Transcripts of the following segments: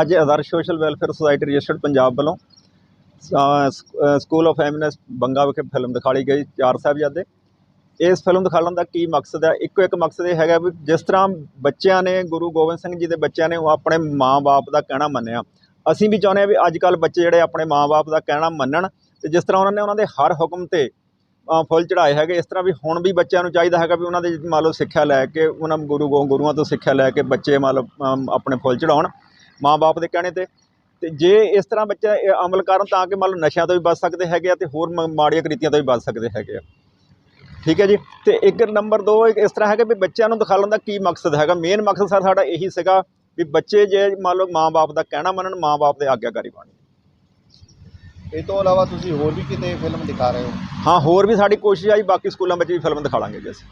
ਅੱਜ Adarsh social welfare society registered Punjab ਵੱਲੋਂ school of eminence Banga ਵਿਖੇ ਫਿਲਮ ਦਿਖਾਈ ਗਈ ਚਾਰ ਸਾਹਿਬਜ਼ਾਦੇ। ਇਸ ਫਿਲਮ ਦਿਖਾਉਣ ਦਾ ਕੀ ਮਕਸਦ ਹੈ? ਇੱਕੋ ਇੱਕ ਮਕਸਦ ਇਹ ਹੈਗਾ ਵੀ ਜਿਸ ਤਰ੍ਹਾਂ ਬੱਚਿਆਂ ਨੇ, ਗੁਰੂ ਗੋਬਿੰਦ ਸਿੰਘ ਜੀ ਦੇ ਬੱਚਿਆਂ ਨੇ ਉਹ ਆਪਣੇ ਮਾਂ-ਬਾਪ ਦਾ ਕਹਿਣਾ ਮੰਨਿਆ। ਅਸੀਂ ਵੀ ਚਾਹੁੰਦੇ ਹਾਂ ਵੀ ਅੱਜ ਕੱਲ੍ਹ ਬੱਚੇ ਜਿਹੜੇ ਆਪਣੇ ਮਾਂ-ਬਾਪ ਦਾ ਕਹਿਣਾ ਮੰਨਣ ਤੇ ਜਿਸ ਤਰ੍ਹਾਂ ਉਹਨਾਂ ਨੇ ਉਹਨਾਂ ਦੇ ਹਰ ਹੁਕਮ ਤੇ ਫੁੱਲ ਚੜਾਏ ਹੈਗੇ, ਇਸ ਤਰ੍ਹਾਂ ਵੀ ਹੁਣ ਵੀ ਬੱਚਿਆਂ ਨੂੰ ਚਾਹੀਦਾ ਹੈਗਾ ਵੀ ਉਹਨਾਂ ਦੇ ਮੰਨ ਲਓ ਸਿੱਖਿਆ ਲੈ ਕੇ, ਉਹਨਾਂ ਗੁਰੂ ਗੋ- ਗੁਰੂਆਂ ਤੋਂ ਸਿੱਖਿਆ ਲੈ ਕੇ ਬੱਚੇ ਮੰਨ ਲਓ ਆਪਣੇ ਫੁੱਲ ਚੜਾਉਣ ਮਾਂ-ਬਾਪ ਦੇ ਕਹਿਣੇ ਤੇ। ਤੇ ਜੇ ਇਸ ਤਰ੍ਹਾਂ ਬੱਚਾ ਅਮਲ ਕਰਨ ਤਾਂ ਕਿ ਮੰਨ ਲਓ ਨਸ਼ਿਆਂ ਤੋਂ ਵੀ ਬਚ ਸਕਦੇ ਹੈਗੇ ਆ ਤੇ ਹੋਰ ਮ- ਮਾੜੀਆਂ ਕ੍ਰਿਤੀਆਂ ਤੋਂ ਵੀ ਬਚ ਸਕਦੇ ਹੈਗੇ ਆ। ਠੀਕ ਹੈ ਜੀ? ਤੇ ਇੱਕ ਨੰਬਰ 2 ਇਸ ਤਰ੍ਹਾਂ ਹੈਗਾ ਵੀ ਬੱਚਿਆਂ ਨੂੰ ਦਿਖਾਉਣ ਦਾ ਕੀ ਮਕਸਦ ਹੈਗਾ। ਮੇਨ ਮਕਸਦ ਸਰ ਸਾਡਾ ਇਹੀ ਸੀਗਾ ਵੀ ਬੱਚੇ ਜੇ ਮੰਨ ਲਓ ਮਾਂ-ਬਾਪ ਦਾ ਕਹਿਣਾ ਮੰਨਣ ਮਾਂ-ਬਾਪ ਦੇ ਆਗਿਆਕਾਰੀ ਬਣਨ। ਇਹ ਤੋਂ ਇਲਾਵਾ ਤੁਸੀਂ ਹੋਰ ਵੀ ਕਿਤੇ ਫਿਲਮ ਦਿਖਾ ਰਹੇ ਹੋ? ਹਾਂ ਹੋਰ ਵੀ ਸਾਡੀ ਕੋਸ਼ਿਸ਼ ਆਈ ਬਾਕੀ ਸਕੂਲਾਂ ਵਿੱਚ ਵੀ ਫਿਲਮ ਦਿਖਾ ਲਾਂਗੇ ਜੀ ਅਸੀਂ।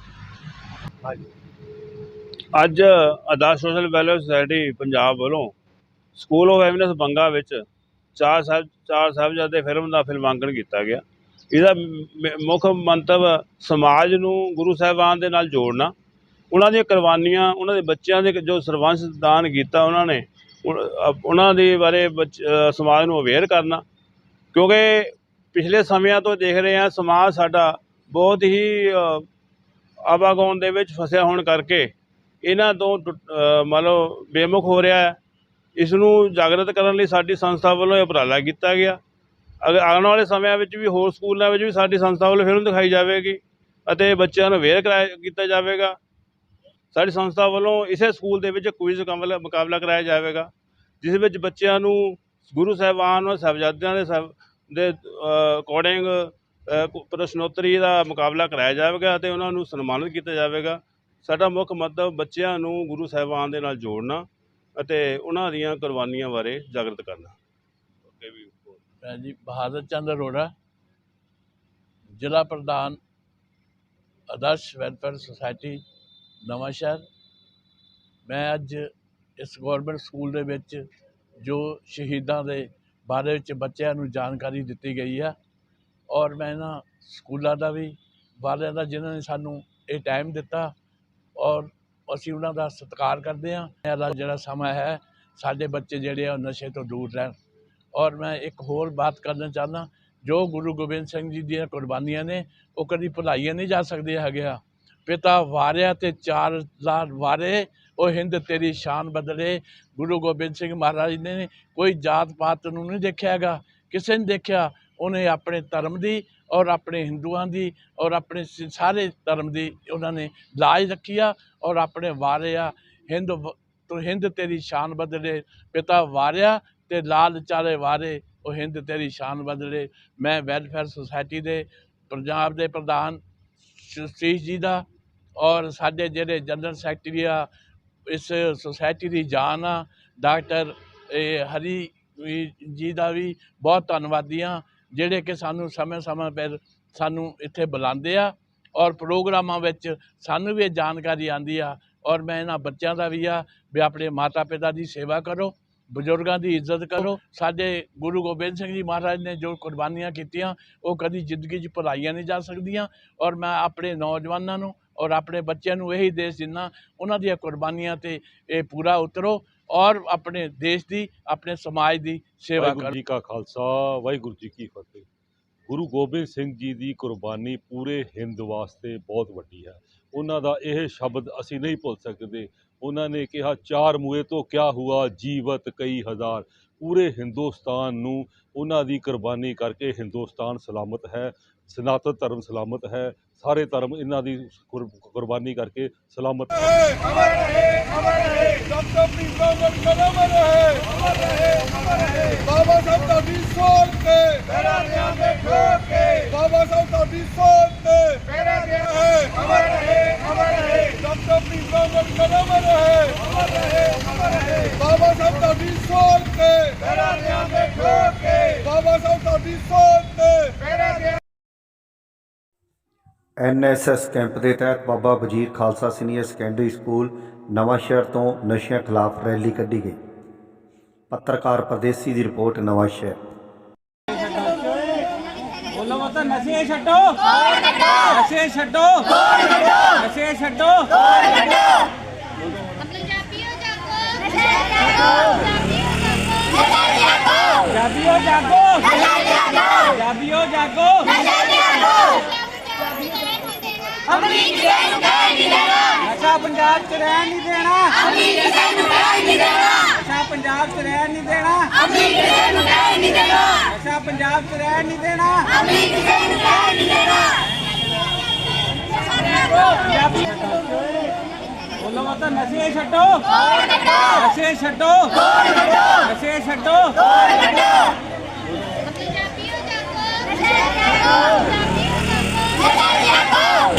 ਹਾਂਜੀ। ਅੱਜ Adarsh social welfare society Punjab ਵੱਲੋਂ ਸਕੂਲ ਆਫ ਐਮਿਨੈਂਸ ਬੰਗਾ ਵਿੱਚ ਚਾਰ ਸਾਹਿਬ ਚਾਰ ਸਾਹਿਬਜ਼ਾਦੇ ਫਿਲਮ ਦਾ ਫਿਲਮਾਂਕਣ ਕੀਤਾ ਗਿਆ। ਇਹਦਾ ਮੁੱਖ ਮੰਤਵ ਸਮਾਜ ਨੂੰ ਗੁਰੂ ਸਾਹਿਬਾਨ ਦੇ ਨਾਲ ਜੋੜਨਾ। ਉਹਨਾਂ ਦੀਆਂ ਕੁਰਬਾਨੀਆਂ ਉਹਨਾਂ ਦੇ ਬੱਚਿਆਂ ਦੇ ਜੋ ਸਰਵੰਸ ਦਾਨ ਕੀਤਾ ਉਹਨਾਂ ਨੇ ਉਨ- ਉਹਨਾਂ ਦੇ ਬਾਰੇ ਬੱਚ- ਸਮਾਜ ਨੂੰ ਅਵੇਅਰ ਕਰਨਾ। ਕਿਉਂਕਿ ਪਿਛਲੇ ਸਮਿਆਂ ਤੋਂ ਦੇਖ ਰਹੇ ਹਾਂ ਸਮਾਜ ਸਾਡਾ ਬਹੁਤ ਹੀ ਅ, ਆਵਾਗਾਉਣ ਦੇ ਵਿੱਚ ਫਸਿਆ ਹੋਣ ਕਰਕੇ ਇਹਨਾਂ ਤੋਂ ਟੁੱਟ- ਅ, ਬੇਮੁਖ ਹੋ ਰਿਹਾ ਹੈ। ਇਸ ਨੂੰ ਜਾਗਰਤ ਕਰਨ ਲਈ ਸਾਡੀ ਸੰਸਥਾ ਵੱਲੋਂ ਇਹ ਉਪਰਾਲਾ ਕੀਤਾ ਗਿਆ। ਅਗਰ ਆਉਣ ਵਾਲੇ ਸਮਿਆਂ ਵਿੱਚ ਵੀ ਹੋਰ ਸਕੂਲਾਂ ਵਿੱਚ ਵੀ ਸਾਡੀ ਸੰਸਥਾ ਵੱਲੋਂ ਫਿਲਮ ਦਿਖਾਈ ਜਾਵੇਗੀ ਅਤੇ ਬੱਚਿਆਂ ਨੂੰ ਅਵੇਅਰ ਕਰਾਇਆ ਕੀਤਾ ਜਾਵੇਗਾ। ਸਾਡੀ ਸੰਸਥਾ ਵੱਲੋਂ ਇਸੇ ਸਕੂਲ ਦੇ ਵਿੱਚ ਕੁਇਜ਼ ਮੁਕਾਬਲਾ ਮੁਕਾਬਲਾ ਕਰਾਇਆ ਜਾਵੇਗਾ, ਜਿਸ ਵਿੱਚ ਬੱਚਿਆਂ ਨੂੰ ਗੁਰੂ ਸਾਹਿਬਾਨ ਔਰ ਸਾਹਿਬਜ਼ਾਦਿਆਂ ਦੇ ਸਾਹਿਬ ਦੇ ਅਕੋਰਡਿੰਗ ਪ੍ਰਸ਼ਨੋਤਰੀ ਦਾ ਮੁਕਾਬਲਾ ਕਰਾਇਆ ਜਾਵੇਗਾ ਅਤੇ ਉਹਨਾਂ ਨੂੰ ਸਨਮਾਨਿਤ ਕੀਤਾ ਜਾਵੇਗਾ। ਸਾਡਾ ਮੁੱਖ ਮਤਲਬ ਬੱਚਿਆਂ ਨੂੰ ਗੁਰੂ ਸਾਹਿਬਾਨ ਦੇ ਨਾਲ ਜੋੜਨਾ ਅਤੇ ਉਹਨਾਂ ਦੀਆਂ ਕੁਰਬਾਨੀਆਂ ਬਾਰੇ ਜਾਗਰਤ ਕਰਨਾ। ਅੱਗੇ ਵੀ ਮੈਂ ਜੀ, ਬਹਾਦਰ ਚੰਦ ਅਰੋੜਾ, ਜ਼ਿਲ੍ਹਾ ਪ੍ਰਧਾਨ, ਆਦਰਸ਼ ਵੈਲਫੇਅਰ ਸੁਸਾਇਟੀ, ਨਵਾਂ ਸ਼ਹਿਰ। ਮੈਂ ਅੱਜ ਇਸ ਗਵਰਨਮੈਂਟ ਸਕੂਲ ਦੇ ਵਿੱਚ ਜੋ ਸ਼ਹੀਦਾਂ ਦੇ ਬਾਰੇ ਵਿੱਚ ਬੱਚਿਆਂ ਨੂੰ ਜਾਣਕਾਰੀ ਦਿੱਤੀ ਗਈ ਆ, ਔਰ ਮੈਂ ਇਹਨਾਂ ਸਕੂਲਾਂ ਦਾ ਵੀ, ਵਾਲਿਆਂ ਦਾ ਜਿਨ੍ਹਾਂ ਨੇ ਸਾਨੂੰ ਇਹ ਟਾਈਮ ਦਿੱਤਾ, ਔਰ ਅਸੀਂ ਉਹਨਾਂ ਦਾ ਸਤਿਕਾਰ ਕਰਦੇ ਹਾਂ। ਇਹਦਾ ਜਿਹੜਾ ਸਮਾਂ ਹੈ, ਸਾਡੇ ਬੱਚੇ ਜਿਹੜੇ ਆ ਉਹ ਨਸ਼ੇ ਤੋਂ ਦੂਰ ਰਹਿਣ। ਔਰ ਮੈਂ ਇੱਕ ਹੋਰ ਬਾਤ ਕਰਨਾ ਚਾਹੁੰਦਾ, ਜੋ ਗੁਰੂ ਗੋਬਿੰਦ ਸਿੰਘ ਜੀ ਦੀਆਂ ਕੁਰਬਾਨੀਆਂ ਨੇ, ਉਹ ਕਦੀ ਭੁਲਾਈਆਂ ਨਹੀਂ ਜਾ ਸਕਦੇ ਹੈਗੇ ਆ ਪਿਤਾ ਵਾਰਿਆ ਤੇ ਚਾਰ ਲਾਲ ਵਾਰੇ, ਉਹ ਹਿੰਦ ਤੇਰੀ ਸ਼ਾਨ ਬਦਲੇ। ਗੁਰੂ ਗੋਬਿੰਦ ਸਿੰਘ ਮਹਾਰਾਜ ਨੇ ਕੋਈ ਜਾਤ ਪਾਤ ਨੂੰ ਨਹੀਂ ਦੇਖਿਆ ਹੈਗਾ। ਕਿਸੇ ਨੇ ਦੇਖਿਆ, ਉਹਨੇ ਆਪਣੇ ਧਰਮ ਦੀ ਔਰ ਆਪਣੇ ਹਿੰਦੂਆਂ ਦੀ ਔਰ ਆਪਣੇ ਸਾਰੇ ਧਰਮ ਦੀ ਉਹਨਾਂ ਨੇ ਲਾਜ ਰੱਖੀ ਆ ਔਰ ਆਪਣੇ ਵਾਰਿਆ ਹਿੰਦ ਤੂੰ ਹਿੰਦ ਤੇਰੀ ਸ਼ਾਨ ਬਦਲੇ, ਪਿਤਾ ਵਾਰਿਆ ਤੇ ਲਾਲ ਚਾਰੇ ਵਾਰੇ, ਉਹ ਹਿੰਦ ਤੇਰੀ ਸ਼ਾਨ ਬਦਲੇ। ਮੈਂ ਵੈਲਫੇਅਰ ਸੁਸਾਇਟੀ ਦੇ ਪੰਜਾਬ ਦੇ ਪ੍ਰਧਾਨ ਸ਼ਤੀਸ਼ ਜੀ ਦਾ ਔਰ ਸਾਡੇ ਜਿਹੜੇ ਜਨਰਲ ਸੈਕਟਰੀ ਆ, ਇਸ ਸੁਸਾਇਟੀ ਦੀ ਜਾਨ ਆ। ਡਾਕਟਰ, ਇਹ ਹਰੀ ਜੀ ਦਾ ਵੀ ਬਹੁਤ ਧੰਨਵਾਦੀ ਹਾਂ ਜਿਹੜੇ ਕਿ ਸਾਨੂੰ ਸਮੇਂ ਸਮੇਂ ਪਰ ਸਾਨੂੰ ਇੱਥੇ ਬੁਲਾਉਂਦੇ ਆ ਔਰ ਪ੍ਰੋਗਰਾਮਾਂ ਵਿੱਚ ਸਾਨੂੰ ਵੀ ਇਹ ਜਾਣਕਾਰੀ ਆਉਂਦੀ ਆ ਔਰ ਮੈਂ ਇਹਨਾਂ ਬੱਚਿਆਂ ਦਾ ਵੀ ਆ ਵੀ ਆਪਣੇ ਮਾਤਾ ਪਿਤਾ ਦੀ ਸੇਵਾ ਕਰੋ, ਬਜ਼ੁਰਗਾਂ ਦੀ ਇੱਜ਼ਤ ਕਰੋ। ਸਾਡੇ ਗੁਰੂ ਗੋਬਿੰਦ ਸਿੰਘ ਜੀ ਮਹਾਰਾਜ ਨੇ ਜੋ ਕੁਰਬਾਨੀਆਂ ਕੀਤੀਆਂ, ਉਹ ਕਦੀ ਜ਼ਿੰਦਗੀ 'ਚ ਭੁਲਾਈਆਂ ਨਹੀਂ ਜਾ ਸਕਦੀਆਂ ਔਰ ਮੈਂ ਆਪਣੇ ਨੌਜਵਾਨਾਂ ਨੂੰ ਔਰ ਆਪਣੇ ਬੱਚਿਆਂ ਨੂੰ ਇਹੀ ਦੇਸ਼ ਦਿੰਦਾ ਉਹਨਾਂ ਦੀਆਂ ਕੁਰਬਾਨੀਆਂ ਤੇ ਇਹ ਪੂਰਾ ਉਤਰੋ। ਔਰ ਆਪਣੇ ਦੇਸ਼ ਦੀ ਆਪਣੇ ਸਮਾਜ ਦੀ ਸੇਵਾ ਵਾਹਿਗੁਰੂ ਕਰੋ ਜੀ ਕਾ ਖਾਲਸਾ ਵਾਹਿਗੁਰੂ ਜੀ ਕੀ ਫਤਿਹ। ਗੁਰੂ ਗੋਬਿੰਦ ਸਿੰਘ ਜੀ ਦੀ ਕੁਰਬਾਨੀ ਪੂਰੇ ਹਿੰਦ ਵਾਸਤੇ ਬਹੁਤ ਵੱਡੀ ਹੈ। ਉਹਨਾਂ ਦਾ ਇਹ ਸ਼ਬਦ ਅਸੀਂ ਨਹੀਂ ਭੁੱਲ ਸਕਦੇ। ਉਹਨਾਂ ਨੇ ਕਿਹਾ ਚਾਰ ਮੂਏ ਤੋਂ ਕਿਆ ਹੁਆ ਜੀਵਤ ਕਈ ਹਜ਼ਾਰ। ਪੂਰੇ ਹਿੰਦੁਸਤਾਨ ਨੂੰ ਉਹਨਾਂ ਦੀ ਕੁਰਬਾਨੀ ਕਰਕੇ ਹਿੰਦੁਸਤਾਨ ਸਲਾਮਤ ਹੈ। ਸਨਾਤਨ ਧਰਮ ਸਲਾਮਤ ਹੈ ਸਾਰੇ ਧਰਮ ਇਹਨਾਂ ਦੀ ਕੁਰ- ਕੁਰਬਾਨੀ ਕਰਕੇ ਸਲਾਮਤ ਬਾਬਾ ਸਾਹਿਬ ਤੁਹਾਡੀ ਸੋਚ ਤੇ ਮੇਰਾ ਧਿਆਨ ਦੇਖੋ ਕੇ ਬਾਬਾ ਸਾਹਿਬ ਤੁਹਾਡੀ ਸੋਚ ਤੇ ਮੇਰਾ ਧਿਆਨ ਹੈ ਅਮਰ ਰਹੇ ਅਮਰ ਰਹੇ ਡਾਕਟਰ ਭੀਮ ਰਾਵ ਕਦਮ ਰਹੇ ਅਮਰ ਰਹੇ ਅਮਰ ਰਹੇ ਬਾਬਾ ਸਾਹਿਬ ਤੁਹਾਡੀ ਸੋਚ ਤੇ ਮੇਰਾ ਧਿਆਨ ਦੇਖੋ ਕੇ ਬਾਬਾ ਸਾਹਿਬ ਤੁਹਾਡੀ ਸੋਚ ਤੇ ਮੇਰਾ ਧਿਆਨ ਐਨਐਸਐਸ ਕੈਂਪ ਦੇ ਤਹਿਤ Baba Wazir Khalsa senior secondary school Nawanshahr ਤੋਂ ਨਸ਼ਿਆਂ ਖਿਲਾਫ ਰੈਲੀ ਕੱਢੀ ਗਈ। ਪੱਤਰਕਾਰ ਪਰਦੇਸੀ ਦੀ ਰਿਪੋਰਟ, ਨਵਾਂ ਸ਼ਹਿਰ। ਬੋਲੋ ਮਤ, ਨਸ਼ੇ ਛੱਡੋ। ਨਸ਼ੇ ਛੱਡੋ। ਨਸ਼ੇ ਛੱਡੋ। ਪੰਜਾਬੀਓ ਜਾਗੋ। ਪੰਜਾਬੀਓ ਜਾਗੋ। ਪੰਜਾਬੀਓ ਜਾਗੋ ਨਸ਼ਾ ਪੰਜਾਬ ਚ ਰਹਿਣ ਨਹੀਂ ਦੇਣਾ। ਨਸ਼ਾ ਪੰਜਾਬ ਚ ਰਹਿਣ ਨਹੀਂ ਦੇਣਾ। ਨਸ਼ਾ ਪੰਜਾਬ ਚ ਰਹਿਣ ਨਹੀਂ ਦੇਣਾ। ਪੰਜਾਬੀ ਬੋਲੋ ਮਤ ਨਸ਼ੇ ਛੱਡੋ। ਨਸ਼ੇ ਛੱਡੋ। ਨਸ਼ੇ ਛੱਡੋ। ਪੰਜਾਬੀਓ ਜਾਗੋ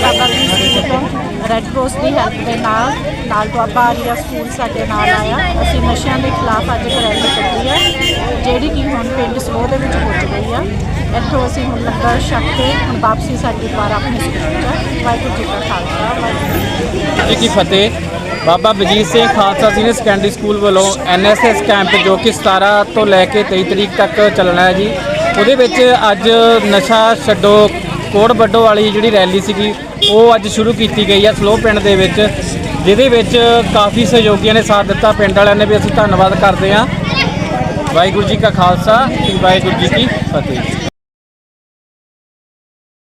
ਬਾਬਾ ਜੀ ਸਿੰਘ ਤੋਂ ਰੈੱਡ ਕ੍ਰੋਸ ਦੀ ਹੈਲਪ ਦੇ ਨਾਲ ਨਾਲ ਦੁਆਬਾ ਆਰੀਆ ਸਕੂਲ ਸਾਡੇ ਨਾਲ ਆਇਆ। ਅਸੀਂ ਨਸ਼ਿਆਂ ਦੇ ਖਿਲਾਫ ਅੱਜ ਇੱਕ ਰੈਲੀ ਕੱਢੀ ਹੈ, ਜਿਹੜੀ ਕਿ ਹੁਣ ਪਿੰਡ ਸੋਹ ਦੇ ਵਿੱਚ ਪਹੁੰਚ ਗਈ ਆ। ਇੱਥੋਂ ਅਸੀਂ ਹੁਣ ਲੰਗਰ ਛਕ ਕੇ ਹੁਣ ਵਾਪਸੀ ਸਾਡੀ ਦੁਆਰਾ ਆਪਣੇ ਸਕੂਲ 'ਚ ਵਾਹਿਗੁਰੂ ਜੀ ਕਾ ਖਾਲਸਾ, ਵਾਹਿਗੁਰੂ ਜੀ ਕੀ ਫਤਿਹ। Baba Bajit Singh Khalsa senior secondary school ਵੱਲੋਂ ਐਨਐਸਐਸ ਕੈਂਪ ਜੋ ਕਿ 17 ਤੋਂ ਲੈ ਕੇ 23 ਤਰੀਕ ਤੱਕ ਚੱਲਣਾ ਹੈ ਜੀ, ਉਹਦੇ ਵਿੱਚ ਅੱਜ ਨਸ਼ਾ ਛੱਡੋ ਕੋੜ ਵੱਡੋ ਵਾਲੀ ਜਿਹੜੀ ਰੈਲੀ ਸੀਗੀ, ਉਹ ਅੱਜ ਸ਼ੁਰੂ ਕੀਤੀ ਗਈ ਹੈ ਸਲੋ ਪਿੰਡ ਦੇ ਵਿੱਚ, ਜਿਹਦੇ ਵਿੱਚ ਕਾਫੀ ਸਹਿਯੋਗੀਆਂ ਨੇ ਸਾਥ ਦਿੱਤਾ ਪਿੰਡ ਵਾਲਿਆਂ ਨੇ ਵੀ ਅਸੀਂ ਧੰਨਵਾਦ ਕਰਦੇ ਹਾਂ। ਵਾਹਿਗੁਰੂ ਜੀ ਕਾ ਖਾਲਸਾ, ਵਾਹਿਗੁਰੂ ਜੀ ਕੀ ਫਤਿਹ।